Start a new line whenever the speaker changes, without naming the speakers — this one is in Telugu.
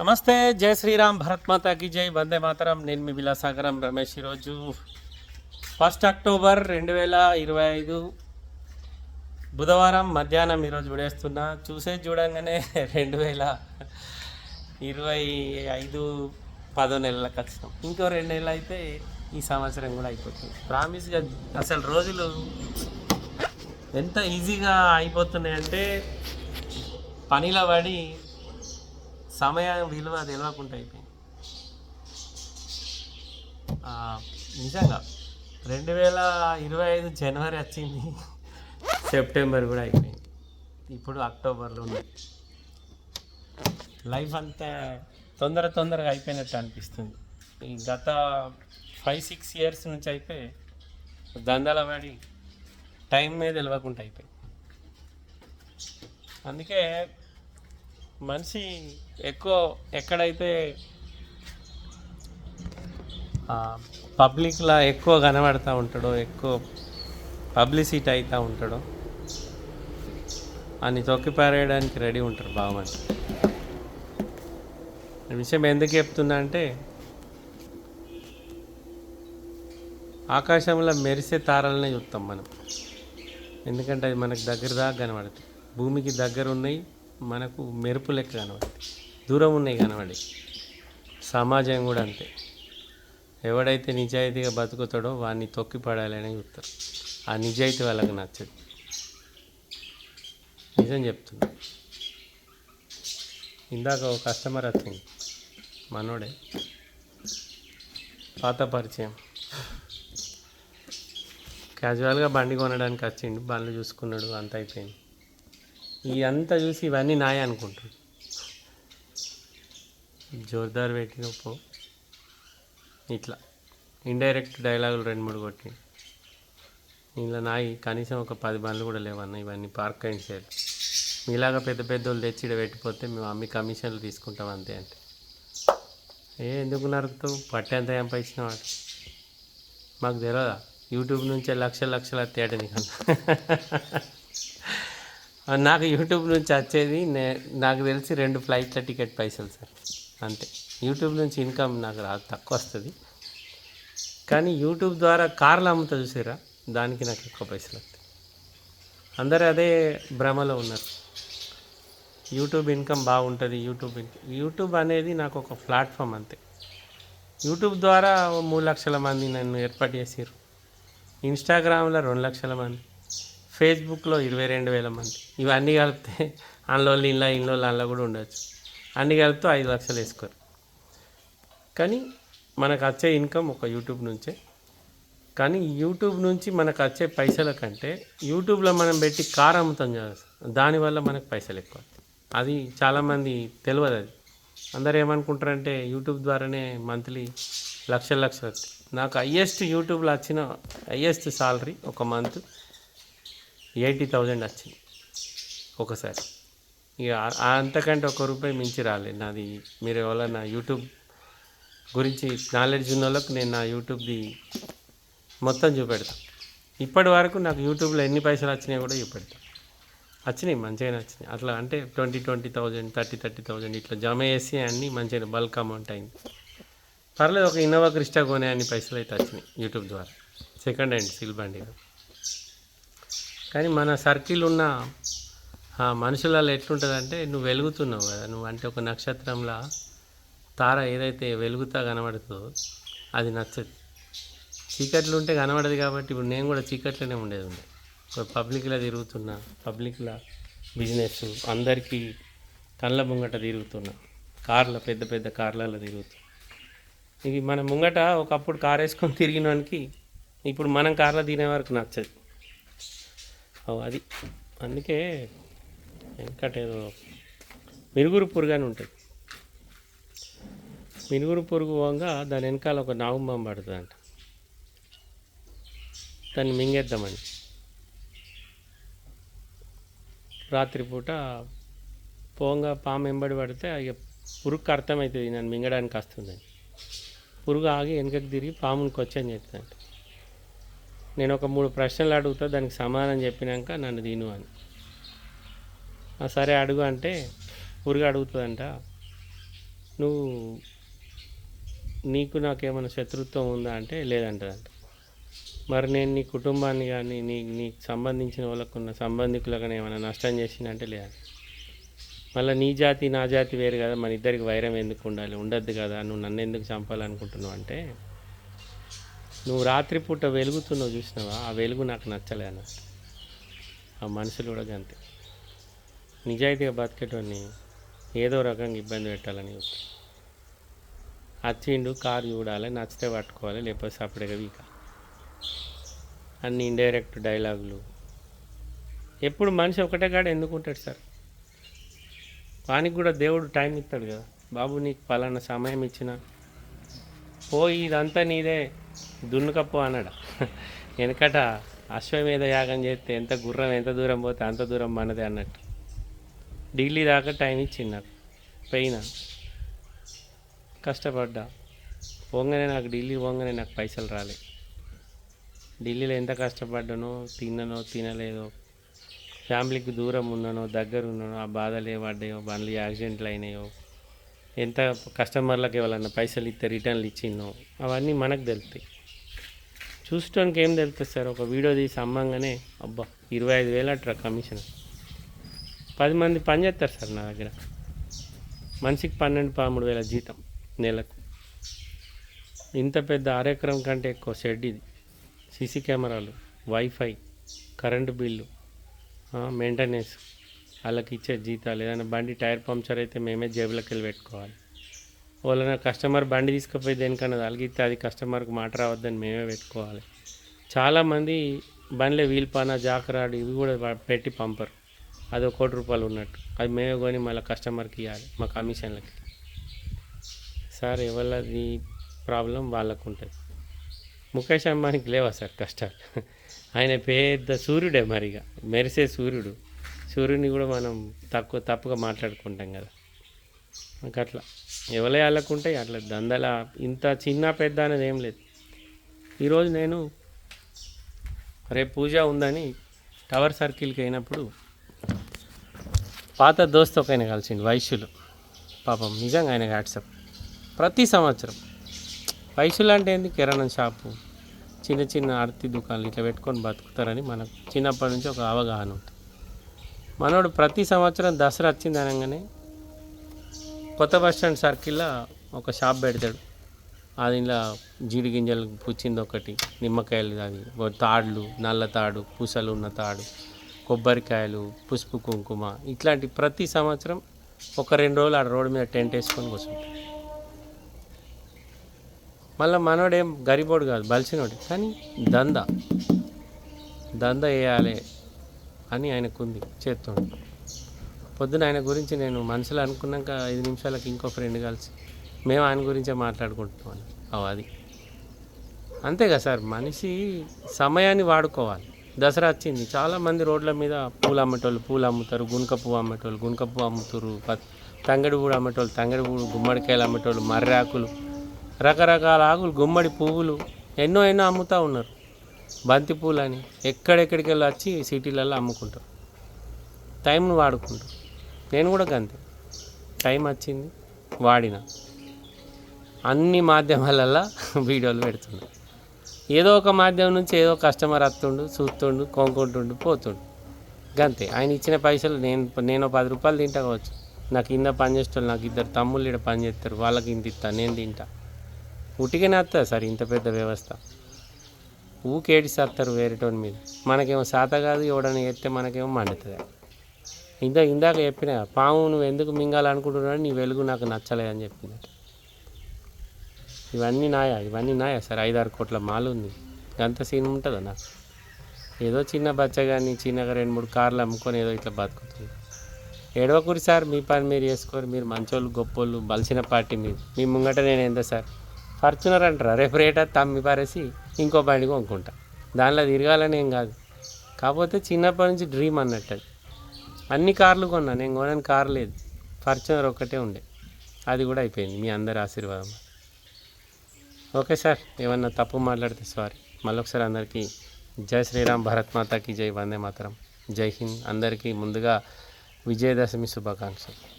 నమస్తే జై శ్రీరామ్ భరత్ మాతాకి జై వందే మాతరం. నేను మీ విలాసాగరం రమేష్ ఈరోజు ఫస్ట్ అక్టోబర్ రెండు వేల ఇరవై ఐదు బుధవారం మధ్యాహ్నం ఈరోజు విడేస్తున్నా. చూసే చూడంగానే రెండు వేల ఇరవై ఐదు పదో నెలలకు వచ్చినాం ఇంకో రెండు నెలలు అయితే ఈ సంవత్సరం కూడా అయిపోతుంది. ప్రామిస్గా అసలు రోజులు ఎంత ఈజీగా అయిపోతున్నాయంటే పనిలో పడి సమయం విలువ తెలియకుండా అయిపోయింది. నిజంగా రెండు వేల ఇరవై ఐదు జనవరి వచ్చింది. సెప్టెంబర్ కూడా అయిపోయింది. ఇప్పుడు అక్టోబర్లో ఉంది. లైఫ్ అంతా తొందర తొందరగా అయిపోయినట్టు అనిపిస్తుంది. ఈ గత ఫైవ్ సిక్స్ ఇయర్స్ నుంచి అయితే దందాల పడి టైం మీద తెలియకుండా అయిపోయింది. అందుకే మనిషి ఎక్కువ ఎక్కడైతే పబ్లిక్లో ఎక్కువ కనబడుతూ ఉంటాడో ఎక్కువ పబ్లిసిటీ అవుతూ ఉంటాడో అని తొక్కిపారేయడానికి రెడీ ఉంటారు బాగా మంది విషయం ఎందుకు చెప్తున్నా అంటే ఆకాశంలో మెరిసే తారలనే చూస్తాం మనం. ఎందుకంటే అది మనకు దగ్గర దాకా కనబడుతుంది భూమికి దగ్గర ఉన్నాయి మనకు మెరుపు లెక్క కనబడుతుంది దూరం ఉన్నాయి కనబడి సమాజం కూడా అంతే. ఎవడైతే నిజాయితీగా బతుకుతాడో వాడిని తొక్కి పడాలని చెప్తారు. ఆ నిజాయితీ వాళ్ళకి నచ్చదు. నిజం చెప్తున్నా. ఇందాక ఒక కస్టమర్ వచ్చింది మనోడే పాత పరిచయం. క్యాజువల్గా బండి కొనడానికి వచ్చిండు బండ్లు చూసుకున్నాడు అంత అయిపోయింది. ఇదంతా అంతా చూసి ఇవన్నీ నాయ అనుకుంటాడు జోర్దార్ పో. ఇట్లా. ఇండైరెక్ట్ డైలాగులు రెండు మూడు కొట్టి. ఇలా నాయి కనీసం ఒక పది బండ్లు కూడా లేవన్న ఇవన్నీ పార్క్ అండ్ సేల్ మీలాగా పెద్ద పెద్ద వాళ్ళు తెచ్చి పెట్టిపోతే మేము అమ్మి కమిషన్లు తీసుకుంటాం అంతే అంటే. ఏ ఎందుకు నరుకుతావు? పట్టేంత సంపాదించిన వాడు మాకు తెలియదా యూట్యూబ్ నుంచే లక్షల లక్షల తేట నీకు నాకు యూట్యూబ్ నుంచి వచ్చేది నే నాకు తెలిసి రెండు ఫ్లైట్ల టికెట్ పైసలు సార్ అంతే. యూట్యూబ్ నుంచి ఇన్కమ్ నాకు రాదు తక్కువ వస్తుంది. కానీ యూట్యూబ్ ద్వారా కార్లు అమ్ముతా చూసారా దానికి నాకు ఎక్కువ పైసలు వస్తాయి. అందరూ అదే భ్రమలో ఉన్నారు. యూట్యూబ్ ఇన్కమ్ బాగుంటుంది యూట్యూబ్ ఇన్కమ్ యూట్యూబ్ అనేది నాకు ఒక ప్లాట్ఫామ్ అంతే. యూట్యూబ్ ద్వారా మూడు లక్షల మంది నన్ను ఏర్పాటు చేసారు ఇన్స్టాగ్రామ్లో రెండు లక్షల మంది. ఫేస్బుక్లో ఇరవై రెండు వేల మంది. ఇవన్నీ కలిపితే అందులో ఇంట్లో ఇంట్లో అందులో కూడా ఉండొచ్చు. అన్నీ కలిపితే ఐదు లక్షలు వేసుకోరు. కానీ మనకు వచ్చే ఇన్కమ్ ఒక యూట్యూబ్ నుంచే. కానీ యూట్యూబ్ నుంచి మనకు వచ్చే పైసల కంటే యూట్యూబ్లో మనం పెట్టి కార్ అమ్ముతాం దానివల్ల మనకు పైసలు ఎక్కువ అది చాలామంది తెలియదు అది. అందరు ఏమనుకుంటారంటే యూట్యూబ్ ద్వారానే మంత్లీ లక్షల లక్షలు వస్తాయి. నాకు హయ్యెస్ట్ యూట్యూబ్లో వచ్చిన హయ్యెస్ట్ సాలరీ ఒక మంత్ ఎయిటీ థౌజండ్ వచ్చింది ఒకసారి. ఇక అంతకంటే ఒక రూపాయి మించి రాలేదు నాది. మీరు ఎవరైనా యూట్యూబ్ గురించి నాలెడ్జ్ ఉన్న వాళ్ళకి నేను నా యూట్యూబ్ది మొత్తం చూపెడతా. ఇప్పటి వరకు నాకు యూట్యూబ్లో ఎన్ని పైసలు వచ్చినాయి కూడా చూపెడతా. వచ్చినాయి మంచిగానే వచ్చినాయి. అట్లా అంటే twenty twenty thousand thirty thirty thousand ఇట్లా జమ చేసి అన్ని మంచిగా బల్క్ అమౌంట్ అయింది. పర్లేదు ఒక ఇన్నోవా క్రిస్టా కొనే అన్ని పైసలు అయితే వచ్చినాయి యూట్యూబ్ ద్వారా. సెకండ్ హ్యాండ్ సిల్ బండిలో. కానీ మన సర్కిల్ ఉన్న ఆ మనుషులలో ఎట్లుంటుందంటే నువ్వు వెలుగుతున్నావు కదా. నువ్వు అంటే ఒక నక్షత్రంలా తార ఏదైతే వెలుగుతా కనబడుతుందో అది నచ్చదు. చీకట్లు ఉంటే కనబడదు కాబట్టి ఇప్పుడు నేను కూడా చీకట్లోనే ఉండేది ఉండే. ఇప్పుడు పబ్లిక్లో తిరుగుతున్నా పబ్లిక్లో బిజినెస్ అందరికీ కళ్ళ ముంగట తిరుగుతున్నా కార్ల పెద్ద పెద్ద కార్లలో తిరుగుతున్నా. ఇది మన ముంగట ఒకప్పుడు కార్ వేసుకొని తిరిగినానికి ఇప్పుడు మనం కార్లో తినే వరకు నచ్చదు. అది. అందుకే వెంకటేదో మిరుగురు పురుగు అని ఉంటుంది. మినుగురు పురుగు పోగా దాని వెనకాల ఒక నాగుంబం పడుతుందంట. దాన్ని మింగేద్దామని. రాత్రిపూట పోంగా పాము వెంబడి పడితే ఇక పురుగుకి అర్థమవుతుంది నన్ను మింగడానికి వస్తుందని. పురుగు ఆగి వెనకకి తిరిగి పామునికి వచ్చని చెప్తాంట నేను ఒక మూడు ప్రశ్నలు అడుగుతా దానికి సమాధానం చెప్పినాక నన్ను తిను అని. సరే అడుగు అంటే పురుగు అడుగుతుందంట నువ్వు నీకు నాకేమైనా శత్రుత్వం ఉందా? అంటే లేదంటదంట. మరి నేను నీ కుటుంబాన్ని కానీ నీ నీకు సంబంధించిన వాళ్ళకు ఉన్న కానీ ఏమైనా నష్టం చేసిందంటే అంటే లేదంట మళ్ళీ నీ జాతి నా జాతి వేరు కదా మన ఇద్దరికి వైరం ఎందుకు ఉండాలి? ఉండద్దు కదా నువ్వు నన్ను ఎందుకు చంపాలనుకుంటున్నావు అంటే నువ్వు రాత్రిపూట వెలుగుతున్నావు చూసినావా? ఆ వెలుగు నాకు నచ్చలే అన్న. ఆ మనుషులు కూడా అంతే. నిజాయితీగా బతికేటోని ఏదో రకంగా ఇబ్బంది పెట్టాలని చూస్తారు వచ్చిండు కారు చూడాలి నచ్చితే పట్టుకోవాలి లేకపోతే సపరేట్గా వీక. అన్ని ఇండైరెక్ట్ డైలాగులు ఎప్పుడు మనిషి ఒకటే కాడ ఎందుకు ఉంటాడు సార్? వానికి కూడా దేవుడు టైం ఇస్తాడు కదా. బాబు నీకు పలానా సమయం ఇచ్చిన ఓ ఇదంతా నీదే దున్నుకపో అన్నాడు. వెనకట అశ్వమేధ యాగం చేస్తే ఎంత గుర్రం ఎంత దూరం పోతే అంత దూరం మనదే అన్నట్టు. ఢిల్లీ దాకా టైం ఇచ్చింది నాకు. పోయినా. కష్టపడ్డా. పోగానే నాకు ఢిల్లీ పోగానే నాకు పైసలు రాలే. ఢిల్లీలో ఎంత కష్టపడ్డానో తిన్ననో తినలేదో ఫ్యామిలీకి దూరం ఉన్నానో దగ్గర ఉన్నానో ఆ బాధలు ఏ పడ్డాయో బండ్లు యాక్సిడెంట్లు అయినాయో ఎంత కస్టమర్లకు ఎవరన్నా పైసలు ఇస్తే రిటర్న్లు ఇచ్చిందో అవన్నీ మనకు తెలుస్తాయి. చూసుకోడానికి ఏం తెలుస్తుంది సార్? ఒక వీడియో తీసి అమ్మంగానే అబ్బా ఇరవై ఐదు వేలు అట్రా కమిషన్. పది మంది పని చేస్తారు సార్ నా దగ్గర. మనిషికి పన్నెండు పదమూడు వేల జీతం నెలకు. ఇంత పెద్ద అరెకరం కంటే ఎక్కువ షెడ్ ఇది. సీసీ కెమెరాలు వైఫై కరెంటు బిల్లు మెయింటెనెన్స్ వాళ్ళకి ఇచ్చే జీతాలు. ఏదైనా బండి టైర్ పంక్చర్ అయితే మేమే జేబులోకి వెళ్ళి పెట్టుకోవాలి. వాళ్ళ కస్టమర్ బండి తీసుకుపోయి దేనికన్నా తలిగితే అది కస్టమర్కి మాట రావద్దని మేమే పెట్టుకోవాలి. చాలామంది బండ్లే వీల్పాన జాకరాడు ఇవి కూడా పెట్టి పంపరు. అది ఒక కోటి రూపాయలు ఉన్నట్టు. అది మేమే కొని మళ్ళీ కస్టమర్కి ఇవ్వాలి మా కమిషన్లకి. సార్ ఎవరిది ప్రాబ్లం? వాళ్ళకు ఉంటుంది ముఖేష్ అంబానీకి లేవా సార్ కష్టాలు? ఆయన పెద్ద సూర్యుడే మరిగా. మెరిసే సూర్యుడు. సూర్యుని కూడా మనం తక్కువ తప్పుగా మాట్లాడుకుంటాం కదా. నాకు అట్లా ఎవరే వాళ్ళకుంటాయి అట్లా దందల ఇంత చిన్న పెద్ద అనేది ఏం లేదు. ఈరోజు నేను రేపు పూజ ఉందని టవర్ సర్కిల్కి అయినప్పుడు పాత దోస్త ఒక ఆయన కలిసిండు వైశ్యులు. పాపం నిజంగా ఆయన వాట్సాప్. ప్రతి సంవత్సరం. వైశ్యులు అంటే ఏంది? కిరాణం షాపు. చిన్న చిన్న ఆర్తి దుకాణాలు ఇట్లా పెట్టుకొని బతుకుతారని మనకు చిన్నప్పటి నుంచి ఒక అవగాహన ఉంటుంది. మనోడు ప్రతి సంవత్సరం దసరా వచ్చింది అనగానే కొత్త బస్ స్టాండ్ సర్కిల్లో ఒక షాప్ పెడతాడు. అది ఇలా జీడి గింజలు పుచ్చింది ఒకటి నిమ్మకాయలు అది తాడులు నల్ల తాడు పూసలు ఉన్న తాడు కొబ్బరికాయలు పుష్పు కుంకుమ ఇట్లాంటి ప్రతి సంవత్సరం ఒక రెండు రోజులు ఆడ రోడ్డు మీద టెంట్ వేసుకొని కూర్చుంటాడు. మళ్ళీ మనోడేం గరిబోడు కాదు బలిసినోడు. కానీ దంద. దంద వేయాలి. అని ఆయనకుంది చేస్తుండు పొద్దున ఆయన గురించి నేను మనసులో అనుకున్నాక ఐదు నిమిషాలకు ఇంకో ఫ్రెండ్ కలిసి మేము ఆయన గురించే మాట్లాడుకుంటున్నాం అవు అది. అంతే కదా సార్ మనిషి సమయాన్ని వాడుకోవాలి. దసరా వచ్చింది చాలామంది రోడ్ల మీద పూలు అమ్మేటోళ్ళు పూలు అమ్ముతారు గునుక పువ్వు అమ్మేటోళ్ళు గునుక పువ్వు అమ్ముతారు తంగడి పూడు అమ్మేటోళ్ళు తంగడి పూలు గుమ్మడికాయలు అమ్మేటోళ్ళు మర్రాకులు రకరకాల ఆకులు గుమ్మడి పువ్వులు ఎన్నో ఎన్నో అమ్ముతూ ఉన్నారు. బంతిపూలని ఎక్కడెక్కడికి వెళ్ళి వచ్చి సిటీలలో అమ్ముకుంటారు. టైంను వాడుకుంటారు. నేను కూడా గంతే. టైం వచ్చింది వాడిన. అన్ని మాధ్యమాలల్లో వీడియోలు పెడుతున్నా ఏదో ఒక మాధ్యమం నుంచి ఏదో కస్టమర్ వస్తుండు చూస్తుండు కొనుక్కుంటుండు పోతుండు. గంతే. ఆయన ఇచ్చిన పైసలు నేను నేను పది రూపాయలు తింటా కావచ్చు. నాకు ఇంత పని చేసేటోళ్ళు నాకు ఇద్దరు తమ్ముళ్ళు ఇక్కడ పని చేస్తారు. వాళ్ళకి ఇంత ఇస్తా నేను తింటా. ఉట్టిగానే వస్తుంది సార్ ఇంత పెద్ద వ్యవస్థ. ఊకేడిస్తారు వేరేటోని మీద. మనకేమో శాత కాదు ఎవడని ఎత్తే మనకేమో మండుతుంది. ఇంత ఇందాక చెప్పిన పాము నువ్వు ఎందుకు మింగాలనుకుంటున్నావు నీ వెలుగు నాకు నచ్చలేదని చెప్పింది ఇవన్నీ నాయా ఇవన్నీ నాయా సార్. ఐదారు కోట్ల మాలు ఉంది. గంత సీన్ ఉంటుందా నాకు ఏదో చిన్న బచ్చగాని చిన్నగా రెండు మూడు కార్లు అమ్ముకొని ఏదో ఇట్లా బతుకుతుంది. ఏడవకూరి సార్ మీ పని మీరు చేసుకోరు. మీరు మంచోళ్ళు గొప్పోళ్ళు బలిసిన పార్టీ మీరు. మీ ముంగట నేను ఎంత సార్? ఫార్చునర్ అంటారా? రేపు రేట తమ్మి పారేసి ఇంకో బండి కొనుక్కుంటా. దానిలో తిరగాలని ఏం కాదు. కాకపోతే చిన్నప్పటి నుంచి డ్రీమ్ అన్నట్టు అది. అన్ని కార్లు కొన్నా నేను కొనని కార్ లేదు. ఫార్చునర్ ఒక్కటే ఉండే. అది కూడా అయిపోయింది మీ అందరి ఆశీర్వాదం. ఓకే సార్ ఏమన్నా తప్పు మాట్లాడితే సారీ. మళ్ళొకసారి అందరికీ జై శ్రీరామ్ భరత్ మాతాకి జై వందే మాతరం. జై హింద్. అందరికీ ముందుగా విజయదశమి శుభాకాంక్షలు.